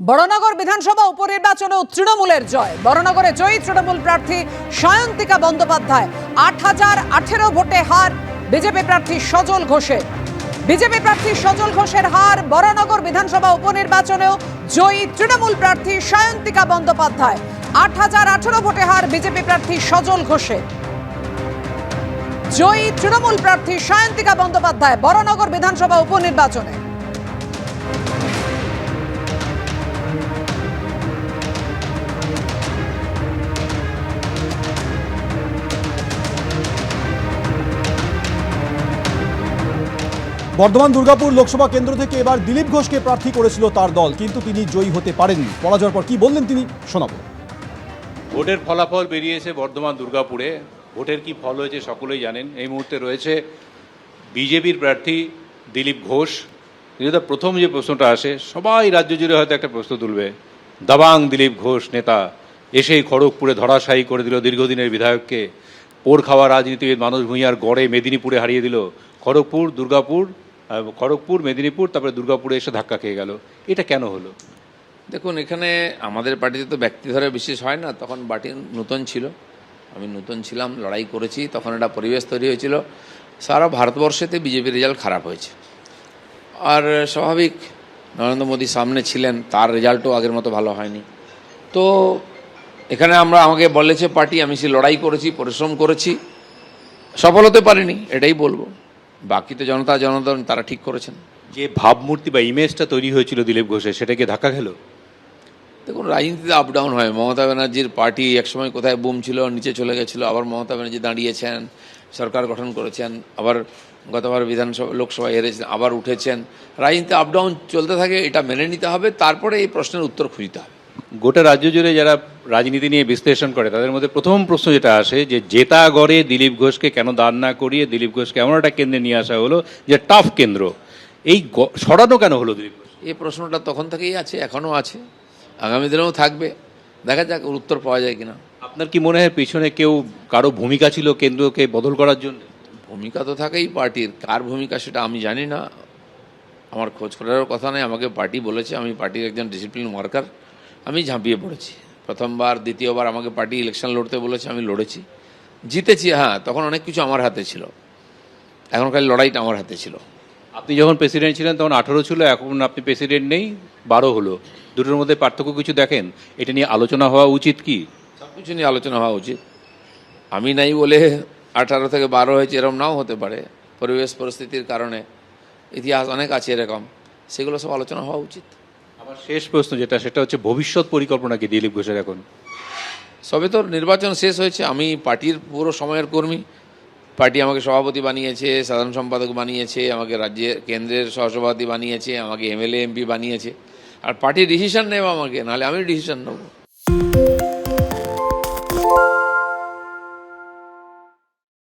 বড়নগর বিধানসভা উপনির্বাচনেও তৃণমূলের জয়। বড়নগরে জয়ী তৃণমূল প্রার্থী সায়ন্তিকা বন্দ্যোপাধ্যায়। আট হাজার আঠেরো ভোটে হার বিজেপি প্রার্থী সজল ঘোষের। বিজেপি প্রার্থী সজল ঘোষের হার বড়নগর বিধানসভা উপনির্বাচনেও জয়ী তৃণমূল প্রার্থী সায়ন্তিকা বন্দ্যোপাধ্যায়। আট হাজার আঠেরো ভোটে হার বিজেপি প্রার্থী সজল ঘোষের। জয়ী তৃণমূল প্রার্থী সায়ন্তিকা বন্দ্যোপাধ্যায় বড়নগর বিধানসভা উপনির্বাচনে। বর্ধমান দুর্গাপুর লোকসভা কেন্দ্র থেকে এবার দিলীপ ঘোষকে প্রার্থী করেছিল তার দল, কিন্তু তিনি জয়ী হতে পারেননি। পরাজয়ের পর কি বললেন তিনি? শোনাবো। ভোটের ফলাফল বেরিয়েছে বর্ধমান দুর্গাপুরে। ভোটের কি ফল হয়েছে সকলেই জানেন। এই মুহূর্তে রয়েছে বিজেপির প্রার্থী দিলীপ ঘোষ। যেটা প্রথম যে প্রশ্নটা আসে, সবাই রাজ্য জুড়ে হয়তো একটা প্রশ্ন তুলবে। দাবাং দিলীপ ঘোষ নেতা এসেই খড়গপুরে ধরাশায়ী করে দিল দীর্ঘদিনের বিধায়ককে। পোর খাওয়া রাজনীতিবিদ মানুষ ভূঁইয়ার গড়ে মেদিনীপুরে হারিয়ে দিল খড়গপুর, দুর্গাপুর। খড়গপুর, মেদিনীপুর, তারপরে দুর্গাপুরে এসে ধাক্কা খেয়ে গেল। এটা কেন হলো? দেখুন, এখানে আমাদের পার্টিতে তো ব্যক্তি ধরে বিশেষ হয় না। তখন পার্টি নতুন ছিল। আমি নতুন ছিলাম, লড়াই করেছি, তখন একটা পরিবেশ তৈরি হয়েছিল। সারা ভারতবর্ষেতে বিজেপির রেজাল্ট খারাপ হয়েছে। আর স্বাভাবিক, নরেন্দ্র মোদী সামনে ছিলেন, তার রেজাল্টও আগের মতো ভালো হয়নি। তো এখানে আমরা, আমাকে বলেছে পার্টি, আমি সে লড়াই করেছি, পরিশ্রম করেছি। সফল হতে পারিনি, এটাই বলব। বাকি তো জনতা জনগণ তারা ঠিক করেছেন। যে ভাবমূর্তি বা ইমেজটা তৈরি হয়েছিল দিলীপ ঘোষের সেটাকে ধাক্কা খেলো? দেখুন রাজনীতিতে আপ ডাউন হয়। মমতা ব্যানার্জির পার্টি একসময় কোথায় বুম ছিল নিচে চলে গেছিল আবার মমতা ব্যানার্জি দাঁড়িয়েছেন সরকার গঠন করেছেন আবার গতবার বিধানসভা লোকসভায় হেরেছেন আবার উঠেছেন। রাজনীতিতে আপ ডাউন চলতে থাকে এটা মেনে নিতে হবে তারপরে এই প্রশ্নের উত্তর খুঁজতে হবে। গোটা রাজ্য জুড়ে যারা রাজনীতি নিয়ে বিশ্লেষণ করে তাদের মধ্যে প্রথম প্রশ্ন যেটা আসে যে জেতা গড়ে দিলীপ ঘোষকে কেন দান না করিয়ে দিলীপ ঘোষকে এমন একটা কেন্দ্রে নিয়ে আসা হলো যে টাফ কেন্দ্র। এই সরানো কেন হলো দিলীপ ঘোষ? এই প্রশ্নটা তখন থেকেই আছে এখনও আছে আগামী দিনেও থাকবে। দেখা যাক উত্তর পাওয়া যায় কিনা। আপনার কি মনে হয় পিছনে কেউ কারও ভূমিকা ছিল কেন্দ্রকে বদল করার জন্য? ভূমিকা তো থাকেই পার্টির কার ভূমিকা সেটা আমি জানি না। আমার খোঁজ করারও কথা নেই আমাকে পার্টি বলেছে আমি পার্টির একজন ডিসিপ্লিন ওয়ার্কার আমি ঝাঁপিয়ে পড়েছি। প্রথমবার দ্বিতীয়বার আমাকে পার্টি ইলেকশন লড়তে বলেছে আমি লড়েছি। জিতেছি হ্যাঁ তখন অনেক কিছু আমার হাতে ছিল। এখন খালি লড়াইটা আমার হাতে ছিল। আপনি যখন প্রেসিডেন্ট ছিলেন তখন আঠারো ছিল এখন আপনি প্রেসিডেন্ট নেই বারো হলো। দুটোর মধ্যে পার্থক্য কিছু দেখেন? এটা নিয়ে আলোচনা হওয়া উচিত কি? সব কিছু নিয়ে আলোচনা হওয়া উচিত। আমি নাই বলে আঠারো থেকে বারো হয়েছে এরকম নাও হতে পারে। পরিবেশ পরিস্থিতির কারণে ইতিহাস অনেক আছে এরকম। সেগুলো সব আলোচনা হওয়া উচিত। আমার শেষ প্রশ্ন যেটা, সেটা হচ্ছে ভবিষ্যৎ পরিকল্পনা কি, দিলীপ ঘোষের এখন? সবে তো নির্বাচন শেষ হয়েছে। আমি পার্টির পুরো সময়ের কর্মী। পার্টি আমাকে সভাপতি বানিয়েছে, সাধারণ সম্পাদক বানিয়েছে, আমাকে রাজ্যের, কেন্দ্রের সহসভাপতি বানিয়েছে, আমাকে এমএলএ, এমপি বানিয়েছে। আর পার্টি ডিসিশন নেব আমাকে, নাহলে আমি ডিসিশন নেব।